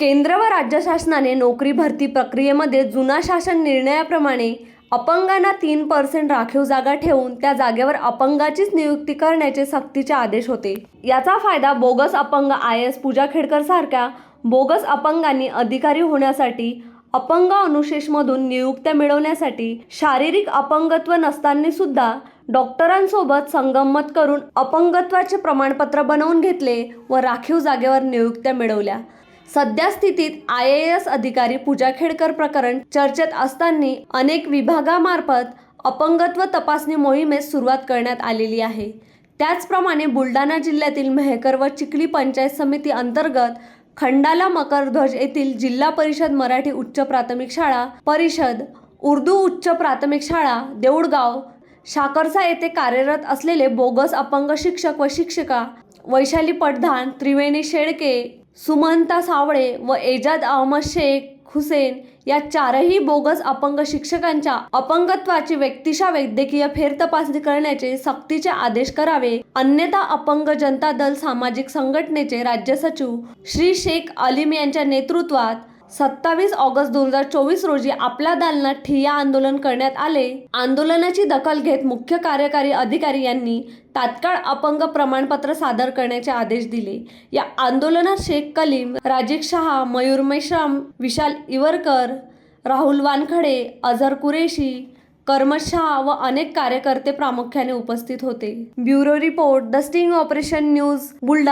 केंद्र व राज्य शासनाने नोकरी भरती प्रक्रियेमध्ये जुना शासन निर्णयाप्रमाणे अपंगांना तीन पर्सेंट राखीव जागा ठेवून त्या जागेवर अपंगाचीच नियुक्ती करण्याचे सक्तीचे आदेश होते. याचा फायदा बोगस अपंग आय एस पूजा खेडकर सारख्या बोगस अपंगांनी अधिकारी होण्यासाठी अपंग अनुशेषमधून नियुक्त्या मिळवण्यासाठी शारीरिक अपंगत्व नसताना सुद्धा डॉक्टरांसोबत संगमत करून अपंगत्वाचे प्रमाणपत्र बनवून घेतले व राखीव जागेवर नियुक्त्या मिळवल्या. सध्या स्थितीत आय ए एस अधिकारी पूजा खेडकर प्रकरण चर्चेत असताना अनेक विभागामार्फत अपंगत्व तपासणी मोहिमेस सुरुवात करण्यात आलेली आहे. त्याचप्रमाणे बुलढाणा जिल्ह्यातील मेहकर व चिखली पंचायत समिती अंतर्गत खंडाला मकरध्वज येथील जिल्हा परिषद मराठी उच्च प्राथमिक शाळा परिषद उर्दू उच्च प्राथमिक शाळा देऊळगाव शाकरसा येथे कार्यरत असलेले बोगस अपंग शिक्षक व शिक्षिका वैशाली पडधान त्रिवेणी शेळके सुमंता सावळे व एजाद अहमद शेख हुसेन या चारही बोगस अपंग शिक्षकांच्या अपंगत्वाची व्यक्तिशा वैद्यकीय फेरतपासणी करण्याचे सक्तीचे आदेश करावे. अन्यथा अपंग जनता दल सामाजिक संघटनेचे राज्य सचिव श्री शेख अलीम यांच्या नेतृत्वात सत्तावीस ऑगस्ट दोन हजार चोवीस रोजी आपल्या दालनात ठिय्या आंदोलन करण्यात आले. आंदोलनाची दखल घेत मुख्य कार्यकारी अधिकारी यांनी तात्काळ अपंग प्रमाणपत्र सादर करण्याचे आदेश दिले. या आंदोलनात शेख कलीम राजीव शहा मयूर मेश्राम विशाल इवरकर राहुल वानखडे अझर कुरेशी कर्मश शहा व अनेक कार्यकर्ते प्रामुख्याने उपस्थित होते. Bureau report the sting operation news Buldhana.